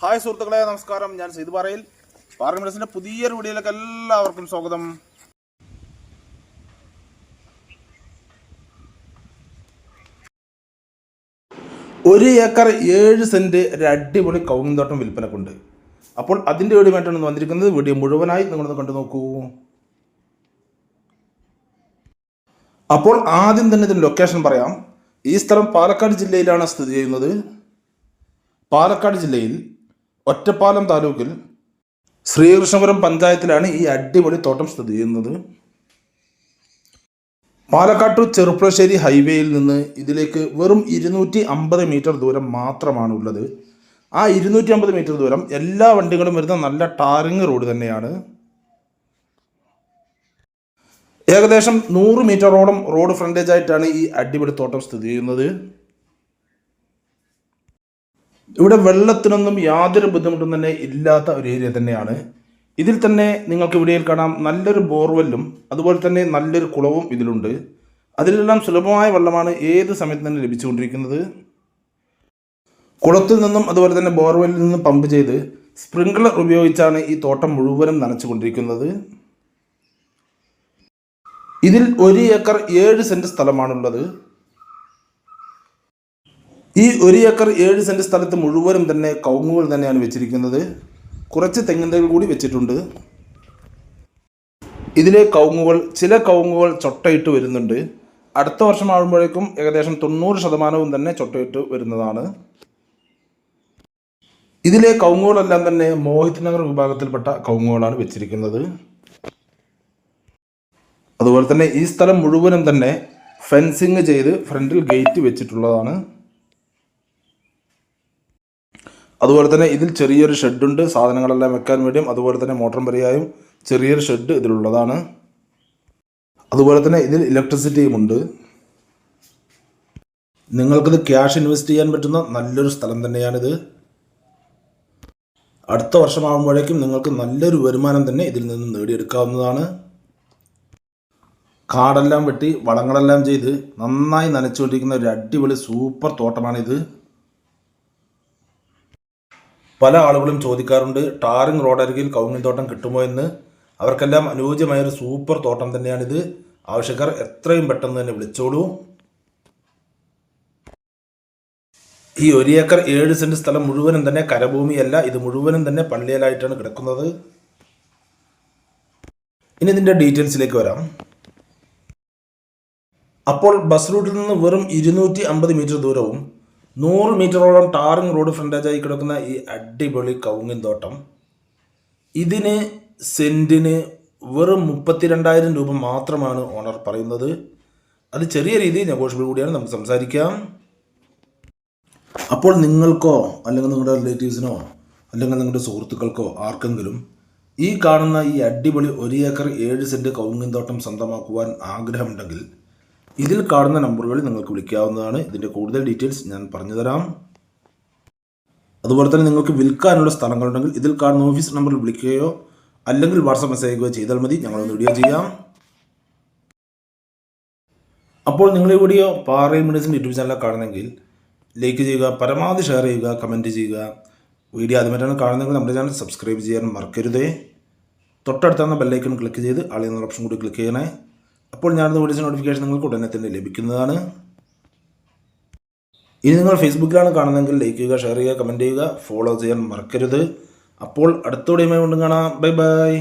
Hi സുഹൃത്തുക്കളെ നമസ്കാരം. ഞാൻ സീത് പാറയിൽ. പാർലമെന്റ്സിന്റെ പുതിയൊരു വീഡിയോയിലേക്ക് എല്ലാവർക്കും സ്വാഗതം. ഒരു ഏക്കർ ഏഴ് സെന്റ് ഒരു അടിപൊളി കവുങ്ങുന്തോട്ടം വിൽപ്പനക്കുണ്ട്. അപ്പോൾ അതിന്റെ ഇന്ന് വന്നിരിക്കുന്നത്. വീഡിയോ മുഴുവനായി നിങ്ങളൊന്ന് കണ്ടു നോക്കൂ. അപ്പോൾ ആദ്യം തന്നെ ഇതിന്റെ ലൊക്കേഷൻ പറയാം. ഈ സ്ഥലം പാലക്കാട് ജില്ലയിലാണ് സ്ഥിതി ചെയ്യുന്നത്. പാലക്കാട് ജില്ലയിൽ ഒറ്റപ്പാലം താലൂക്കിൽ ശ്രീകൃഷ്ണപുരം പഞ്ചായത്തിലാണ് ഈ അടിപൊളി തോട്ടം സ്ഥിതി ചെയ്യുന്നത്. പാലക്കാട്ടു ചെറുപ്പുളശ്ശേരി ഹൈവേയിൽ നിന്ന് ഇതിലേക്ക് വെറും ഇരുന്നൂറ്റി അമ്പത് മീറ്റർ ദൂരം മാത്രമാണ് ഉള്ളത് ആ ഇരുന്നൂറ്റി അമ്പത് മീറ്റർ ദൂരം എല്ലാ വണ്ടികളും വരുന്ന നല്ല ടാറിങ് റോഡ് തന്നെയാണ്. ഏകദേശം നൂറ് മീറ്ററോളം റോഡ് ഫ്രണ്ടേജ് ആയിട്ടാണ് ഈ അടിപൊളി തോട്ടം സ്ഥിതി ചെയ്യുന്നത്. ഇവിടെ വെള്ളത്തിനൊന്നും യാതൊരു ബുദ്ധിമുട്ടും തന്നെ ഇല്ലാത്ത ഒരു ഏരിയ തന്നെയാണ്. ഇതിൽ തന്നെ നിങ്ങൾക്ക് ഇവിടെയിൽ കാണാം നല്ലൊരു ബോർവെല്ലും അതുപോലെ തന്നെ നല്ലൊരു കുളവും ഇതിലുണ്ട്. അതിലെല്ലാം സുലഭമായ വെള്ളമാണ് ഏത് സമയത്ത് തന്നെ ലഭിച്ചുകൊണ്ടിരിക്കുന്നത്. കുളത്തിൽ നിന്നും അതുപോലെ തന്നെ ബോർവെല്ലിൽ നിന്നും പമ്പ് ചെയ്ത് സ്പ്രിംഗ്ലർ ഉപയോഗിച്ചാണ് ഈ തോട്ടം മുഴുവനും നനച്ചുകൊണ്ടിരിക്കുന്നത്. ഇതിൽ ഒരു ഏക്കർ ഏഴ് സെന്റ് സ്ഥലമാണുള്ളത്. ഈ ഒരു ഏക്കർ ഏഴ് സെന്റ് സ്ഥലത്ത് മുഴുവനും തന്നെ കവുങ്ങുകൾ തന്നെയാണ് വെച്ചിരിക്കുന്നത്. കുറച്ച് തെങ്ങിൻ കൂടി വെച്ചിട്ടുണ്ട്. ഇതിലെ കവുങ്ങുകൾ ചില കവുങ്ങുകൾ ചൊട്ടയിട്ട് വരുന്നുണ്ട്. അടുത്ത വർഷമാകുമ്പോഴേക്കും ഏകദേശം തൊണ്ണൂറ് ശതമാനവും തന്നെ ചൊട്ടയിട്ട് വരുന്നതാണ്. ഇതിലെ കവുങ്ങുകളെല്ലാം തന്നെ മോഹിത് നഗർ വിഭാഗത്തിൽപ്പെട്ട കവുങ്ങുകളാണ് വെച്ചിരിക്കുന്നത്. അതുപോലെ തന്നെ ഈ സ്ഥലം മുഴുവനും തന്നെ ഫെൻസിങ് ചെയ്ത് ഫ്രണ്ടിൽ ഗേറ്റ് വെച്ചിട്ടുള്ളതാണ്. അതുപോലെ തന്നെ ഇതിൽ ചെറിയൊരു ഷെഡുണ്ട് സാധനങ്ങളെല്ലാം വെക്കാൻ വേണ്ടിയും അതുപോലെ തന്നെ മോട്ടറും പരിയായും ചെറിയൊരു ഷെഡ് ഇതിലുള്ളതാണ്. അതുപോലെ തന്നെ ഇതിൽ ഇലക്ട്രിസിറ്റിയും ഉണ്ട്. നിങ്ങൾക്കിത് ക്യാഷ് ഇൻവെസ്റ്റ് ചെയ്യാൻ പറ്റുന്ന നല്ലൊരു സ്ഥലം തന്നെയാണിത്. അടുത്ത വർഷമാകുമ്പോഴേക്കും നിങ്ങൾക്ക് നല്ലൊരു വരുമാനം തന്നെ ഇതിൽ നിന്ന് നേടിയെടുക്കാവുന്നതാണ്. കാടെല്ലാം വെട്ടി വളങ്ങളെല്ലാം ചെയ്ത് നന്നായി നനച്ചുകൊണ്ടിരിക്കുന്ന ഒരു അടിപൊളി സൂപ്പർ തോട്ടമാണിത്. പല ആളുകളും ചോദിക്കാറുണ്ട് ടാറിംഗ് റോഡരികിൽ കൗങ്ങിൻ തോട്ടം കിട്ടുമോ എന്ന്. അവർക്കെല്ലാം അനുയോജ്യമായ ഒരു സൂപ്പർ തോട്ടം തന്നെയാണിത്. ആവശ്യക്കാർ എത്രയും പെട്ടെന്ന് തന്നെ വിളിച്ചോളൂ. ഈ ഒരു ഏക്കർ ഏഴ് സെന്റ് സ്ഥലം മുഴുവനും തന്നെ കരഭൂമിയല്ല ഇത് മുഴുവനും തന്നെ പള്ളിയിലായിട്ടാണ് കിടക്കുന്നത്. ഇനി ഇതിന്റെ ഡീറ്റെയിൽസിലേക്ക് വരാം. അപ്പോൾ ബസ് റൂട്ടിൽ നിന്ന് വെറും ഇരുന്നൂറ്റി അമ്പത് മീറ്റർ ദൂരവും നൂറ് മീറ്ററോളം ടാറിംഗ് റോഡ് ഫ്രണ്ടേജായി കിടക്കുന്ന ഈ അടിപൊളി കവുങ്ങിൻ തോട്ടം. ഇതിന് സെന്റിന് വെറും മുപ്പത്തിരണ്ടായിരം രൂപ മാത്രമാണ് ഓണർ പറയുന്നത്. അത് ചെറിയ രീതിയിൽ നെഗോഷ്യബിൾ കൂടിയാണ്. നമുക്ക് സംസാരിക്കാം. അപ്പോൾ നിങ്ങൾക്കോ അല്ലെങ്കിൽ നിങ്ങളുടെ റിലേറ്റീവ്സിനോ അല്ലെങ്കിൽ നിങ്ങളുടെ സുഹൃത്തുക്കൾക്കോ ആർക്കെങ്കിലും ഈ കാണുന്ന ഈ അടിപൊളി ഒരു ഏക്കർ ഏഴ് സെന്റ് കൗങ്ങിൻ തോട്ടം സ്വന്തമാക്കുവാൻ ആഗ്രഹമുണ്ടെങ്കിൽ ഇതിൽ കാണുന്ന നമ്പറുകളിൽ നിങ്ങൾക്ക് വിളിക്കാവുന്നതാണ്. ഇതിന്റെ കൂടുതൽ ഡീറ്റെയിൽസ് ഞാൻ പറഞ്ഞുതരാം. അതുപോലെ തന്നെ നിങ്ങൾക്ക് വിൽക്കാനുള്ള സ്ഥലങ്ങളുണ്ടെങ്കിൽ ഇതിൽ കാണുന്ന ഓഫീസ് നമ്പറിൽ വിളിക്കുകയോ അല്ലെങ്കിൽ വാട്സപ്പ് മെസ്സേജ് അയക്കുകയോ ചെയ്താൽ മതി. ഞങ്ങളൊന്ന് വീഡിയോ ചെയ്യാം. അപ്പോൾ നിങ്ങൾ ഈ വീഡിയോ പാറയും മിനിസിന്റെ യൂട്യൂബ് ചാനലിൽ കാണുന്നെങ്കിൽ ലൈക്ക് ചെയ്യുക പരമാവധി ഷെയർ ചെയ്യുക കമന്റ് ചെയ്യുക. വീഡിയോ അതുമായിട്ടാണ് കാണുന്നതെങ്കിൽ നമ്മുടെ ചാനൽ സബ്സ്ക്രൈബ് ചെയ്യാൻ മറക്കരുതേ. തൊട്ടടുത്തുന്ന ബെല്ലൈക്കൺ ക്ലിക്ക് ചെയ്ത് ആളെ എന്നുള്ള ഓപ്ഷൻ കൂടി ക്ലിക്ക് ചെയ്യണേ. അപ്പോൾ ഞാനത് വിളിച്ച നോട്ടിഫിക്കേഷൻ നിങ്ങൾക്ക് ഉടനെ തന്നെ ലഭിക്കുന്നതാണ്. ഇനി നിങ്ങൾ ഫേസ്ബുക്കിലാണ് കാണുന്നതെങ്കിൽ ലൈക്ക് ചെയ്യുക ഷെയർ ചെയ്യുക കമന്റ് ചെയ്യുക ഫോളോ ചെയ്യാൻ മറക്കരുത്. അപ്പോൾ അടുത്ത കൊണ്ടും കാണാം. Bye bye